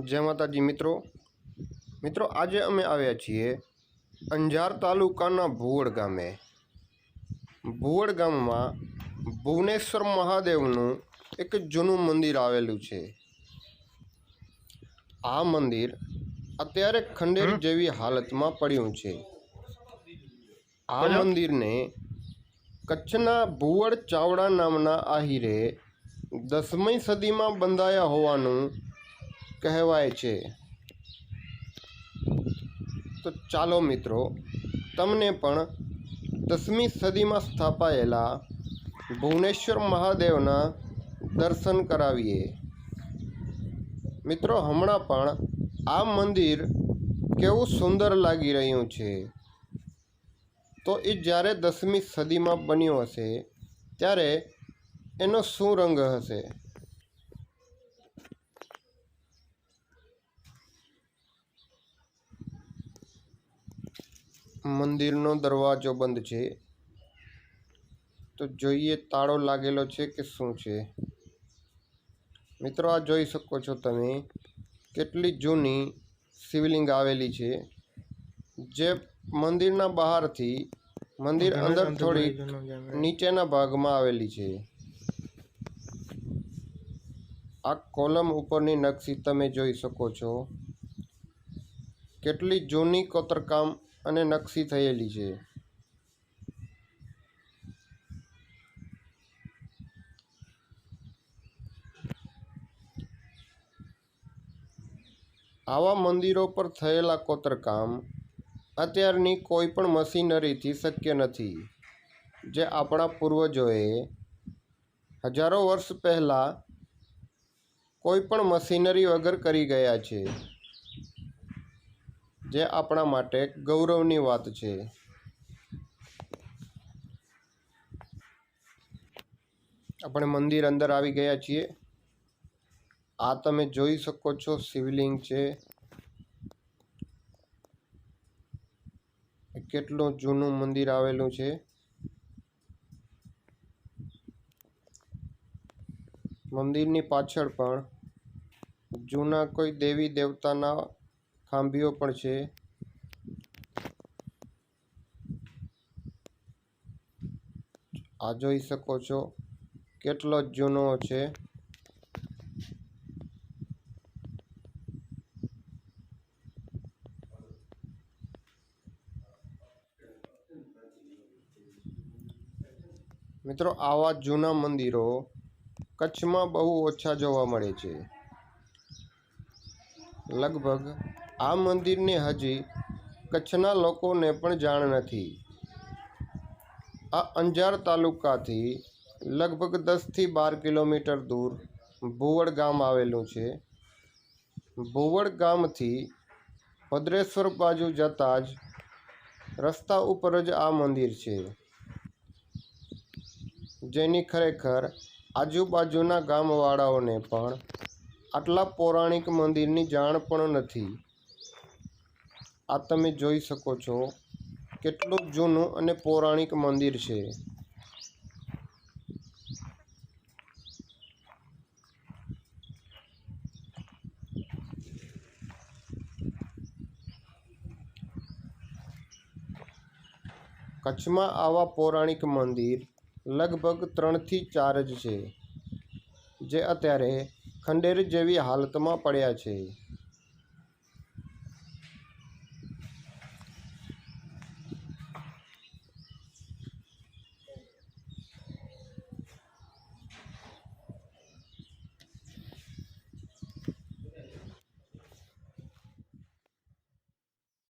જય માતાજી મિત્રો. મિત્રો આજે અમે આવ્યા છીએ અંજાર તાલુકાના ભુવડ ગામે. ભુવડ ગામમાં ભુવનેશ્વર મહાદેવનું એક જૂનું મંદિર આવેલું છે. આ મંદિર અત્યારે ખંડેર જેવી હાલતમાં પડ્યું છે. આ મંદિરને કચ્છના ભુવડ ચાવડા નામના આહિરે દસમી સદીમાં બંધાયા હોવાનું કહેવાય છે. તો ચાલો મિત્રો, તમને પણ દસમી સદીમાં સ્થાપાયેલા ભુવનેશ્વર મહાદેવના દર્શન કરાવીએ. મિત્રો, હમણાં પણ આ મંદિર કેવું સુંદર લાગી રહ્યું છે. તો એ જ્યારે દસમી સદીમાં બન્યું હશે, ત્યારે એનો શું રંગ હશે? મંદિરનો દરવાજો બંધ છે. તો જોઈએ તાળો લાગેલો છે કે શું છે? મિત્રો આ જોઈ શકો છો તમે કેટલી જૂની શિવલિંગ આવેલી છે. જે મંદિરના બહારથી મંદિર અંદર થોડી નીચેના ભાગમાં આવેલી છે. આ કોલમ ઉપરની નકશી તમે જોઈ શકો છો. કેટલી જૂની કોતરકામ અને નકશી થયેલી છે. આવા મંદિરો પર થયેલા કોતરકામ અત્યારની કોઈ પણ મશીનરીથી શક્ય નથી. જે આપણા પૂર્વજોએ હજારો વર્ષ પહેલાં કોઈ પણ મશીનરી વગર કરી ગયા છે. જે આપણા માટે ગૌરવની વાત છે. આપણે મંદિર અંદર આવી ગયા છીએ. આ તમે જોઈ શકો છો, શિવલિંગ છે. કેટલું જૂનું મંદિર આવેલું છે. મંદિરની પાછળ પણ જૂના કોઈ દેવી દેવતાના ખાંભીઓ પણ છે. આ જોઈ શકો છો કેટલો જૂનો છે. મિત્રો, આવા જૂના મંદિરો કચ્છમાં બહુ ઓછા જોવા મળે છે. લગભગ આ મંદિરની હજી કચ્છના લોકોને પણ જાણ નથી. આ અંજાર તાલુકાથી લગભગ દસથી બાર કિલોમીટર દૂર ભુવડ ગામ આવેલું છે. ભુવડ ગામથી ભદ્રેશ્વર બાજુ જતાં જ રસ્તા ઉપર જ આ મંદિર છે. જેની ખરેખર આજુબાજુના ગામવાળાઓને પણ આટલા પૌરાણિક મંદિરની જાણ પણ નથી. આ તમે જોઈ શકો છો, કેટલું જૂનું અને પૌરાણિક મંદિર છે. કચ્છમાં આવા પૌરાણિક મંદિર લગભગ ત્રણથી ચાર જ છે, જે અત્યારે ખંડેર જેવી હાલતમાં પડ્યા છે.